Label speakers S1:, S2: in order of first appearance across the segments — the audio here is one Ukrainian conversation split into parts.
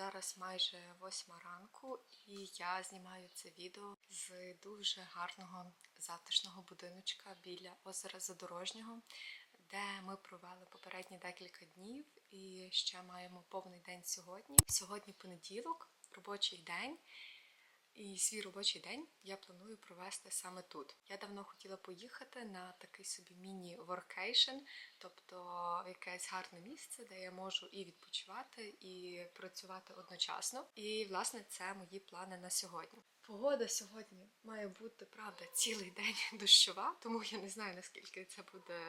S1: Зараз майже восьма ранку, і я знімаю це відео з дуже гарного затишного будиночка біля озера Задорожнього, де ми провели попередні декілька днів і ще маємо повний день сьогодні. Сьогодні понеділок, робочий день. І свій робочий день я планую провести саме тут. Я давно хотіла поїхати на такий собі міні-воркейшн, тобто якесь гарне місце, де я можу і відпочивати, і працювати одночасно. І власне це мої плани на сьогодні. Погода сьогодні має бути правда цілий день дощова, тому я не знаю наскільки це буде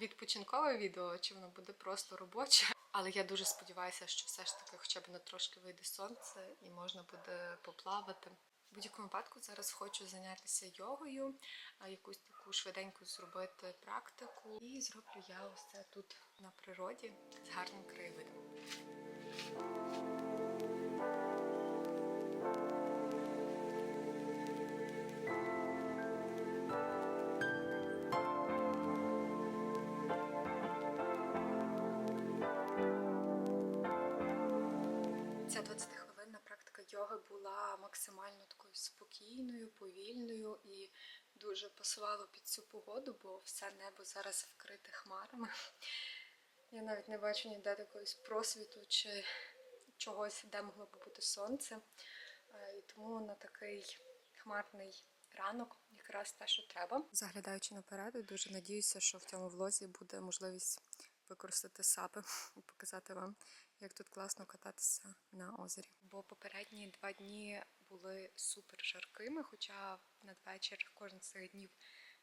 S1: відпочинкове відео, чи воно буде просто робоче. Але я дуже сподіваюся, що все ж таки хоча б на трошки вийде сонце і можна буде поплавати. В будь-якому випадку зараз хочу зайнятися йогою, якусь таку швиденьку зробити практику. І зроблю я ось це тут на природі з гарним краєвидом. Спокійною, повільною і дуже пасувало під цю погоду, бо все небо зараз вкрите хмарами. Я навіть не бачу ніде якогось просвіту чи чогось, де могло б бути сонце. Е, І тому на такий хмарний ранок якраз те, що треба. Заглядаючи наперед, дуже надіюся, що в цьому влозі буде можливість використати сапи і показати вам, як тут класно кататися на озері. Бо попередні два дні були супер жаркими, хоча надвечір кожен з цих днів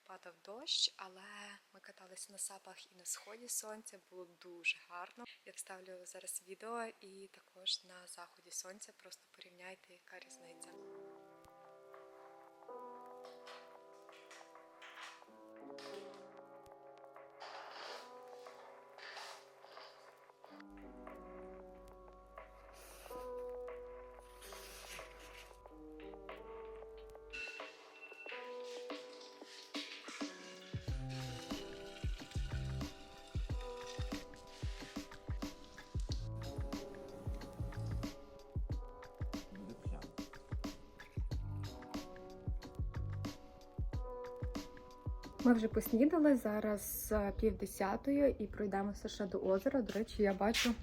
S1: падав дощ, але ми каталися на сапах і на сході сонця. Було дуже гарно. Я вставлю зараз відео і також на заході сонця. Просто порівняйте, яка різниця. Ми вже поснідали зараз пів десятої і пройдемося ще до озера. До речі, я бачу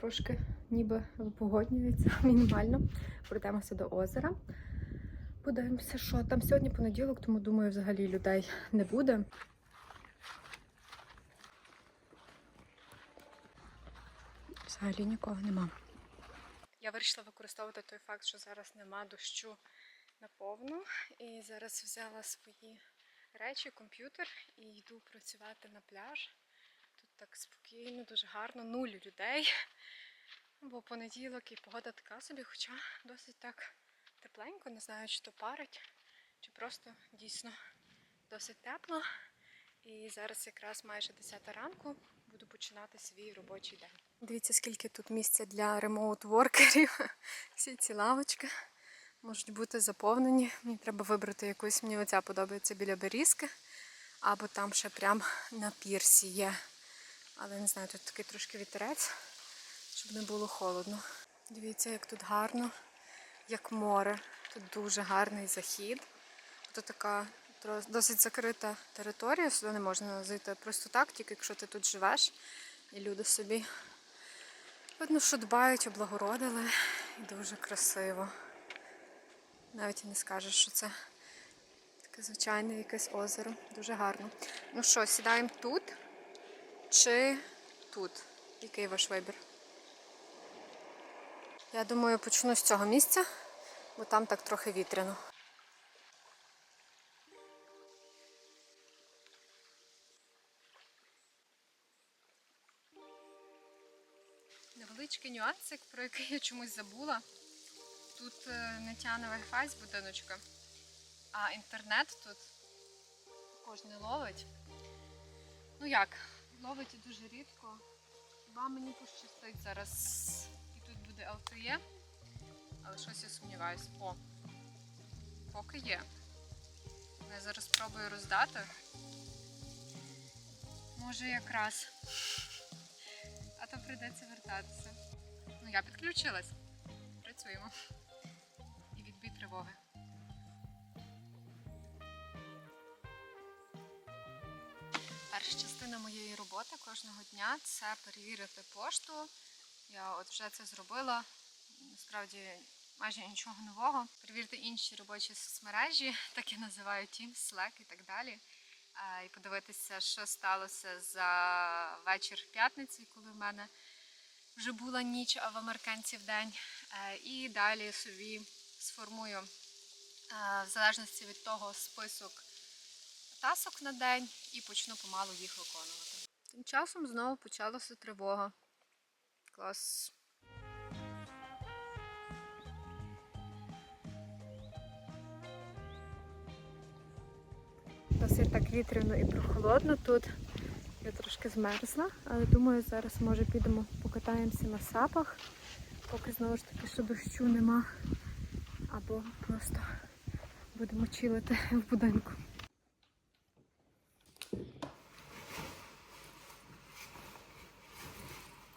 S1: трошки ніби погоднюється мінімально. Пройдемося до озера. Подивимося, що там сьогодні понеділок, тому думаю, взагалі людей не буде. Взагалі нікого нема. Я вирішила використовувати той факт, що зараз нема дощу наповну. І зараз взяла свої речі, комп'ютер і йду працювати на пляж. Тут так спокійно, дуже гарно, нуль людей. Бо понеділок і погода така собі, хоча досить так тепленько, не знаю, чи то парить, чи просто дійсно досить тепло. І зараз якраз майже 10 ранку буду починати свій робочий день. Дивіться, скільки тут місця для ремоут-воркерів. Всі ці лавочки можуть бути заповнені. Мені треба вибрати якусь, мені оця подобається біля берізки, або там ще прям на пірсі є. Але не знаю, тут такий трошки вітерець, щоб не було холодно. Дивіться, як тут гарно, як море. Тут дуже гарний захід. Тут така досить закрита територія, сюди не можна зайти просто так, тільки якщо ти тут живеш. І люди собі видно, що дбають, облагородили. І дуже красиво. Навіть і не скажеш, що це таке звичайне якесь озеро. Дуже гарно. Ну що, сідаємо тут чи тут? Який ваш вибір? Я думаю, почну з цього місця, бо там так трохи вітряно. Невеличкий нюансик, про який я чомусь забула. Тут е, не тягне Wi-Fi з будиночка, а інтернет тут не ловить. Ну як, ловить дуже рідко. Хіба мені пощастить зараз і тут буде LTE, але щось я сумніваюсь. О, поки є. Я зараз спробую роздати. Може якраз. А то прийдеться вертатися. Ну, я підключилась. Працюємо. І тривоги. Перша частина моєї роботи кожного дня це перевірити пошту. Я от вже це зробила. Насправді майже нічого нового. Перевірити інші робочі соцмережі, так я називаю Teams, Slack і так далі. І подивитися, що сталося за вечір п'ятниці, коли в мене вже була ніч, а в американців день. Е, І далі собі сформую, е, в залежності від того, список тасок на день і почну помалу їх виконувати. Тим часом знову почалася тривога. Клас. Досить так вітряно і прохолодно тут. Я трошки змерзла, але думаю, зараз може підемо покатаємося на сапах, поки знову ж таки, що дощу нема. Або просто будемо чилити в будинку.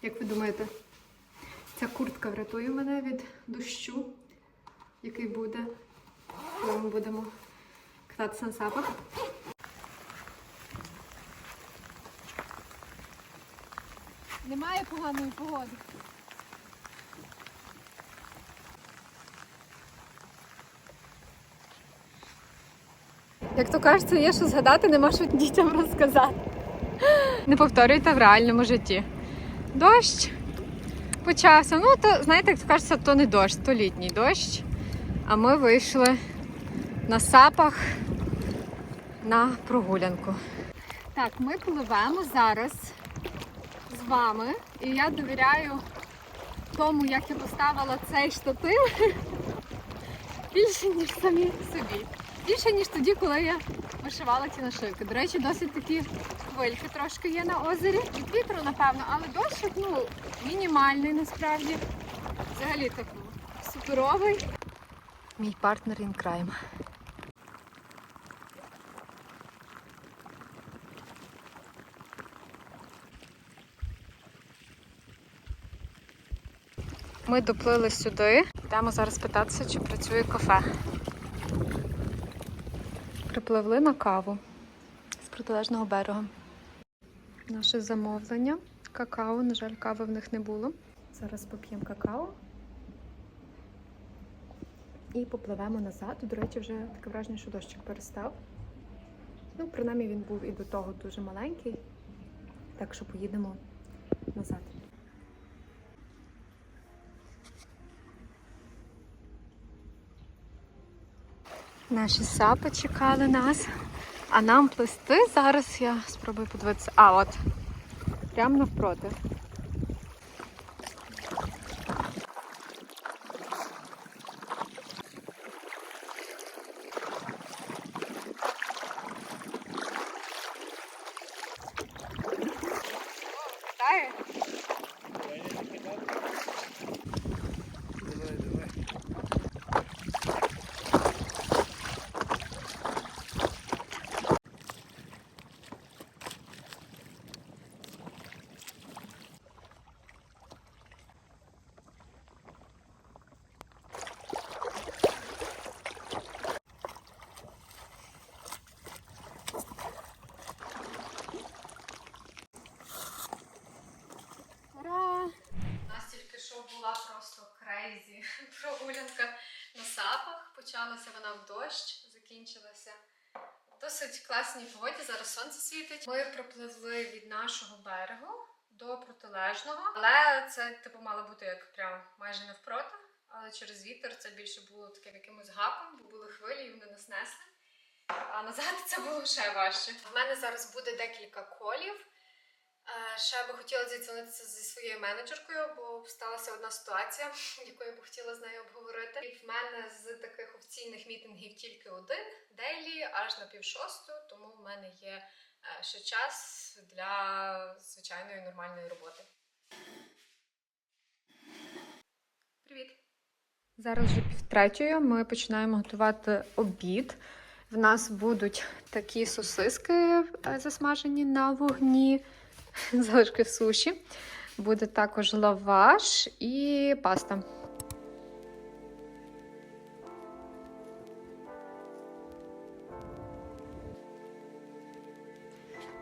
S1: Як ви думаєте, ця куртка врятує мене від дощу, який буде, коли ми будемо кататися на сапах? Немає поганої погоди. Як то кажеться, є що згадати, нема що дітям розказати. Не повторюйте в реальному житті. Дощ почався. Ну, то, знаєте, як то кажеться, то не дощ, то літній дощ. А ми вийшли на сапах на прогулянку. Так, ми пливемо зараз з вами. І я довіряю тому, як я поставила цей штатив більше, ніж самі собі. Більше, ніж тоді, коли я вишивала ці нашивки. До речі, досить такі хвильки трошки є на озері. Від вітру, напевно, але дощик, ну, мінімальний насправді. Взагалі так суперовий. Мій партнер crime. Ми доплили сюди. Йдемо зараз питатися, чи працює кафе. Припливли на каву з протилежного берега. Наше замовлення. Какао, на жаль, кави в них не було. Зараз поп'ємо какао. І попливемо назад. До речі, вже таке враження, що дощик перестав. Ну, принаймні він був і до того дуже маленький. Так що поїдемо назад. Наші сапи чекали нас. А нам плисти зараз я спробую подивитися. А, от. Прямо навпроти. Катає?
S2: Давай, давай.
S1: Ура! У нас тільки що була просто крейзі прогулянка на сапах. Почалася вона в дощ, закінчилася досить класній погоді. Зараз сонце світить. Ми пропливли від нашого берегу до протилежного, але це типу мало бути як прям майже навпроти. Але через вітер це більше було таким якимось гаком, бо були хвилі, і вони нас несли. А назад це було ще важче. В мене зараз буде декілька колів. Ще би хотіла зідзвонитися зі своєю менеджеркою, бо сталася одна ситуація, яку я б хотіла з нею обговорити. І в мене з таких офіційних мітингів тільки один дейлі, аж на пів шосту, тому в мене є е, ще час для звичайної нормальної роботи. Привіт! Зараз вже півтретьої. Ми починаємо готувати обід. В нас будуть такі сосиски е, засмажені на вогні, залишки суші. Буде також лаваш і паста.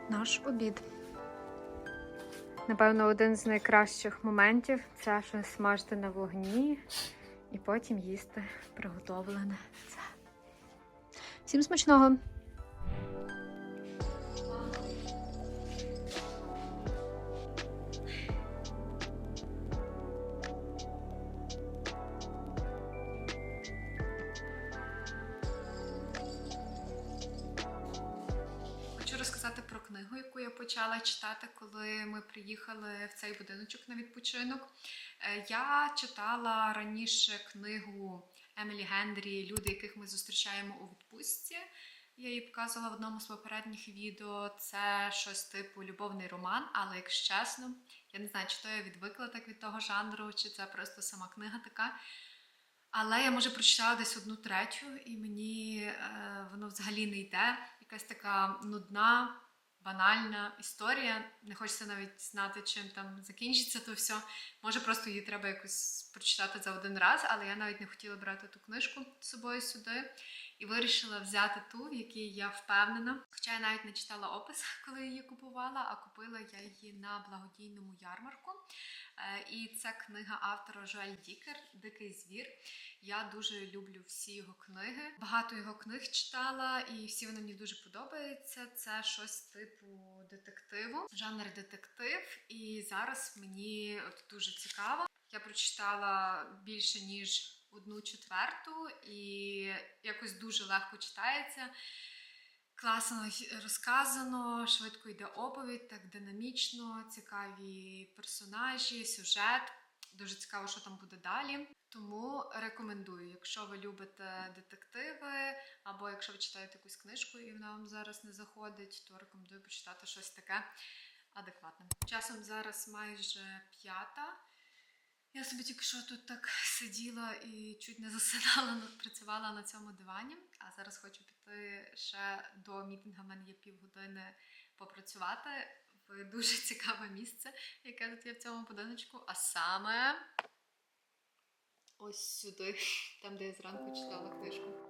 S1: Наш обід. Напевно, один з найкращих моментів це що смажити на вогні і потім їсти приготовлене це. Всім смачного! Почала читати, коли ми приїхали в цей будиночок на відпочинок. Е, Я читала раніше книгу Емілі Гендрі Люди, яких ми зустрічаємо у відпустці. Я її показувала в одному з попередніх відео. Це щось типу любовний роман, але якщо чесно, я не знаю, чи то я відвикла так від того жанру, чи це просто сама книга така. Але я може прочитала десь одну третю, і мені е, воно взагалі не йде. Якась така нудна, банальна історія. Не хочеться навіть знати, чим там закінчиться то все. Може, просто її треба якось прочитати за один раз, але я навіть не хотіла брати ту книжку з собою сюди. І вирішила взяти ту, в якій я впевнена. Хоча я навіть не читала опис, коли її купувала, а купила я її на благодійному ярмарку. Е, І це книга автора Жоель Дікер Дикий звір. Я дуже люблю всі його книги. Багато його книг читала, і всі вони мені дуже подобаються. Це щось типу детективу, жанр детектив. І зараз мені от дуже цікаво. Я прочитала більше ніж одну четверту, і якось дуже легко читається. Класно розказано, швидко йде оповідь, так динамічно, цікаві персонажі, сюжет. Дуже цікаво, що там буде далі. Тому рекомендую, якщо ви любите детективи, або якщо ви читаєте якусь книжку і вона вам зараз не заходить, то рекомендую почитати щось таке адекватне. Часом зараз майже п'ята. Я собі тільки що тут так сиділа і чуть не засинала, на- працювала на цьому дивані. А зараз хочу піти ще до мітинга. У мене є півгодини попрацювати в дуже цікаве місце, яке тут є в цьому будиночку. А саме ось сюди, там, де я зранку читала книжку.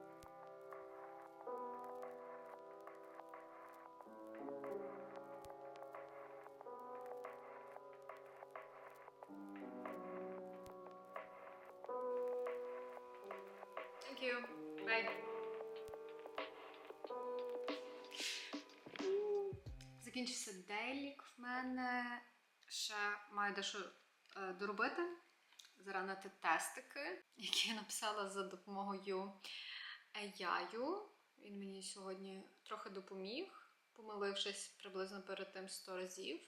S1: Закінчився дейлік в мене. Ще маю дещо е, доробити. Заранити тестики, які я написала за допомогою AI. Він мені сьогодні трохи допоміг, помилившись приблизно перед тим 100 разів.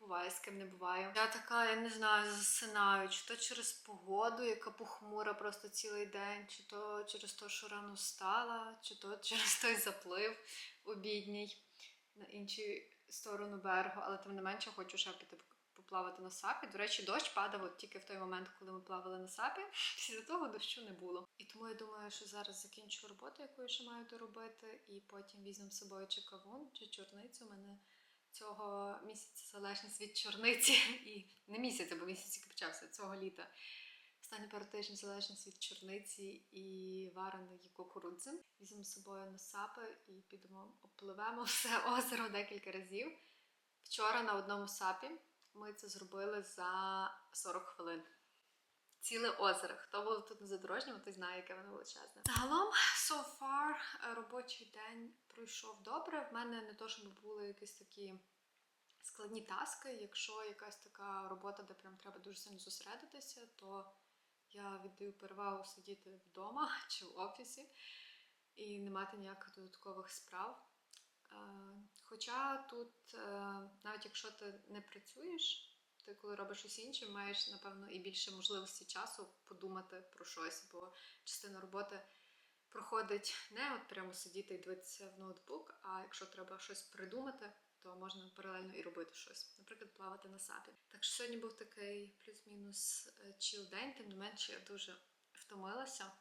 S1: Буває, з ким не буває. Я така, я не знаю, засинаю, чи то через погоду, яка похмура просто цілий день, чи то через те, що рано встала, чи то через той заплив обідній на іншу сторону берегу, але тим не менше хочу ще піти поплавати на сапі. До речі, дощ падав от тільки в той момент, коли ми плавали на сапі. Після того дощу не було. І тому я думаю, що зараз закінчу роботу, яку я ще маю доробити, і потім візьмемо з собою чи кавун, чи чорницю. У мене цього місяця залежність від чорниці, і не місяця, бо місяць почався цього літа. Останні пару тижнів залежність від чорниці і вареної кукурудзи. Візьмемо з собою на сапи і підемо обпливемо все озеро декілька разів. Вчора на одному сапі ми це зробили за 40 хвилин. Ціле озеро. Хто був тут на задорожньому, той знає, яке воно величезне. Загалом, so far, робочий день пройшов добре. В мене не то, щоб були якісь такі складні таски. Якщо якась така робота, де прям треба дуже сильно зосередитися, то я віддаю перевагу сидіти вдома чи в офісі і не мати ніяких додаткових справ. Е, Хоча тут, е, навіть якщо ти не працюєш, ти коли робиш щось інше, маєш, напевно, і більше можливості часу подумати про щось, бо частина роботи проходить не от прямо сидіти і дивитися в ноутбук, а якщо треба щось придумати, то можна паралельно і робити щось, наприклад, плавати на сапі. Так що сьогодні був такий плюс-мінус е, чіл день, тим не менше я дуже втомилася.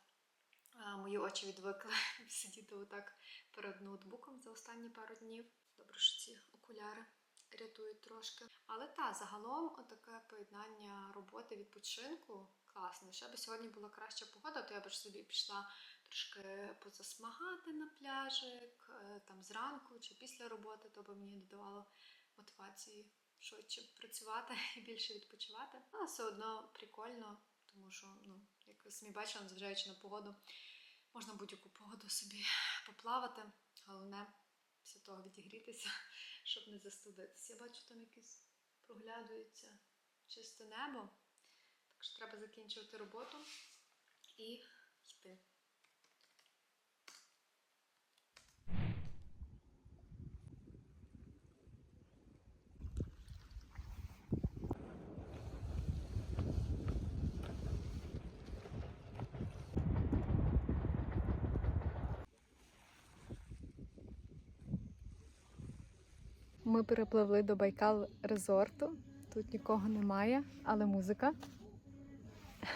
S1: Мої очі відвикли сидіти отак перед ноутбуком за останні пару днів. Добре, що ці окуляри рятують трошки. Але та загалом отаке поєднання роботи відпочинку класне. Ще би сьогодні була краща погода, то я б собі пішла трошки позасмагати на пляжик, е, там зранку чи після роботи, то би мені додавало мотивації швидше працювати і більше відпочивати. Але все одно прикольно, тому що, ну, як ви самі бачили, незважаючи на погоду, можна будь-яку погоду собі поплавати. Головне після того відігрітися, щоб не застудитися. Я бачу, там якесь проглядується чисте небо. Так що треба закінчувати роботу і йти. Ми перепливли до Байкал резорту. Тут нікого немає, але музика.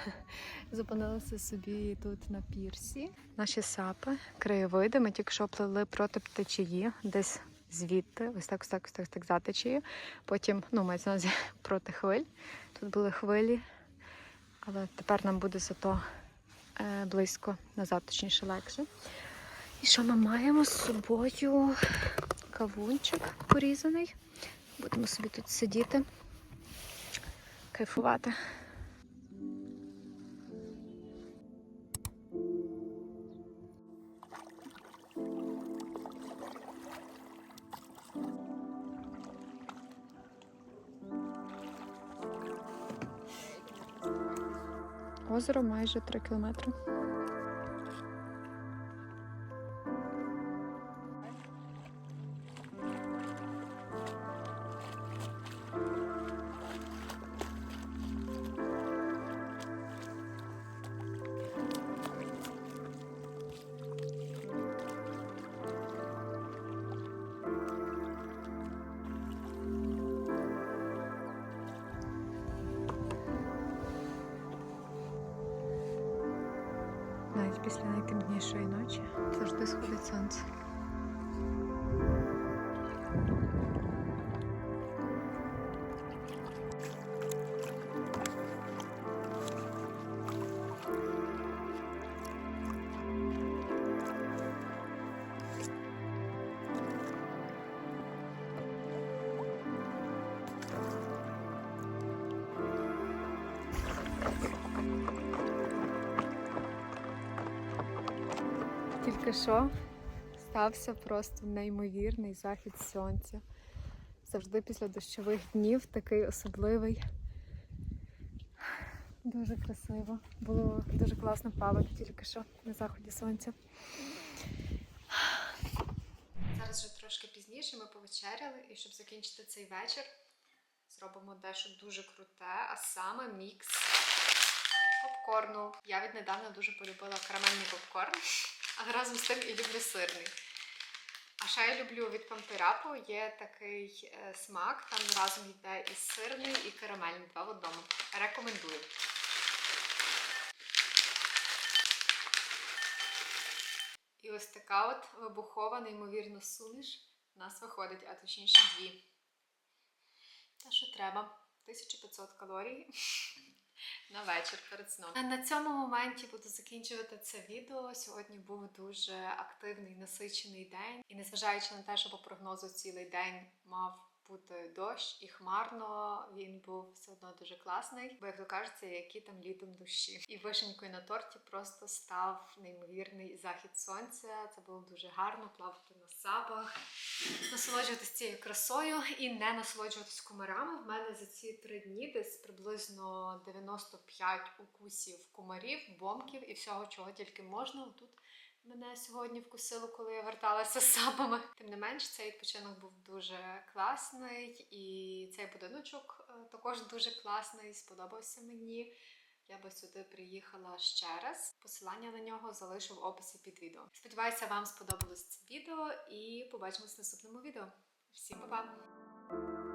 S1: Зупинилися собі тут на пірсі. Наші сапи, краєвиди. Ми тільки що пливли проти течії, десь звідти, ось так, ось так, ось так, так за течією. Потім, ну, мається на проти хвиль. Тут були хвилі, але тепер нам буде зато е, близько, назад, точніше, легше. І що ми маємо з собою? Кавунчик порізаний. Будемо собі тут сидіти, кайфувати. Озеро майже 3 кілометри. Навіть після найтемнішої ночі завжди сходить сонце. Що стався просто неймовірний захід сонця. Завжди після дощових днів такий особливий. Дуже красиво. Було дуже класно плавати тільки що на заході сонця. Зараз вже трошки пізніше ми повечеряли, і щоб закінчити цей вечір, зробимо дещо дуже круте, а саме мікс попкорну. Я віднедавна дуже полюбила карамельний попкорн, але разом з тим і люблю сирний. А ще я люблю від пампирапу є такий е, смак, там разом йде і сирний, і карамельний, два в одному. Рекомендую. І ось така от вибухова, неймовірно суміш у нас виходить, а точніше дві. Те, що треба. 1500 калорій на вечір перед сном. На цьому моменті буду закінчувати це відео. Сьогодні був дуже активний насичений день, і незважаючи на те, що по прогнозу цілий день мав бути дощ і хмарно, він був все одно дуже класний, бо як то кажеться, які там літом дощі. І вишенькою на торті просто став неймовірний захід сонця. Це було дуже гарно плавати на сапах, насолоджуватися цією красою і не насолоджуватись комарами. В мене за ці три дні десь приблизно 95 укусів комарів, бомків і всього, чого тільки можна. Тут мене сьогодні вкусило, коли я верталася з сапами. Тим не менш, цей відпочинок був дуже класний, і цей будиночок е, також дуже класний, сподобався мені. Я би сюди приїхала ще раз. Посилання на нього залишу в описі під відео. Сподіваюся, вам сподобалось це відео і побачимось в наступному відео. Всім па-па!